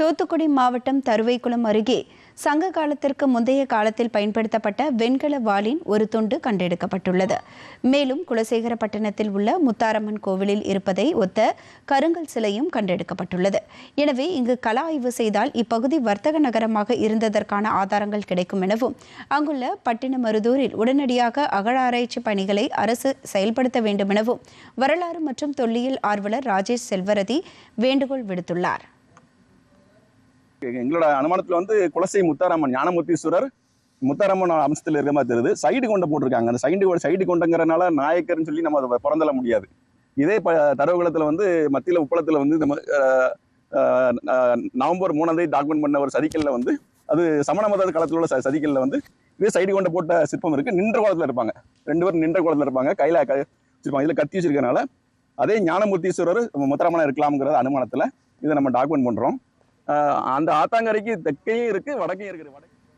தூத்துக்குடி மாவட்டம் தருவைக்குளம் அருகே சங்க காலத்திற்கு முந்தைய காலத்தில் பயன்படுத்தப்பட்ட வெண்கல வாளின் ஒரு துண்டு கண்டெடுக்கப்பட்டுள்ளது. மேலும் குலசேகரப்பட்டினத்தில் உள்ள முத்தாரம்மன் கோவிலில் இருப்பதை ஒத்த கருங்கல் சிலையும் கண்டெடுக்கப்பட்டுள்ளது. எனவே இங்கு கல ஆய்வு செய்தால் இப்பகுதி வர்த்தக நகரமாக இருந்ததற்கான ஆதாரங்கள் கிடைக்கும் எனவும் அங்குள்ள பட்டினமருதூரில் உடனடியாக அகழாராய்ச்சி பணிகளை அரசு செயல்படுத்த வேண்டும் எனவும் வரலாறு மற்றும் தொல்லியல் ஆர்வலர் ராஜேஷ் செல்வரதி வேண்டுகோள் விடுத்துள்ளார். எங்களோட அனுமானத்தில் வந்து குலசை முத்தாராமன் ஞானமூர்த்தீஸ்வரர் முத்தாராமன் அம்சத்தில் இருக்கிற மாதிரி தெரியுது. சைடு கொண்ட போட்டிருக்காங்க. அந்த சைடு சைடு கொண்டங்கிறனால நாயக்கர்னு சொல்லி நம்ம அதை பிறந்தல முடியாது. இதே ப தரவுகளத்தில் வந்து மத்தியில் உப்பளத்தில் வந்து நம்ம நவம்பர் மூணாம் தேதி டாக்குமெண்ட் பண்ண ஒரு சதிக்கல்ல வந்து அது சமண மத காலத்தில் உள்ள சதிக்கல்ல வந்து இதே சைடு கொண்ட போட்ட சிற்பம் இருக்கு. நின்ற கோலத்தில் இருப்பாங்க. ரெண்டு பேரும் நின்ற கோலத்தில் இருப்பாங்க. கையில் க வச்சிருப்பாங்க இதில் கத்தி வச்சிருக்கனால அதே ஞானமூர்த்தீஸ்வரர் முத்தரமனா இருக்கலாம்ங்கிற அனுமானத்தில் இதை நம்ம டாக்குமெண்ட் பண்ணுறோம் அந்த ஆத்தாங்கரைக்கு தெற்கையும் இருக்கு வடக்கையும் இருக்குது வடக்கு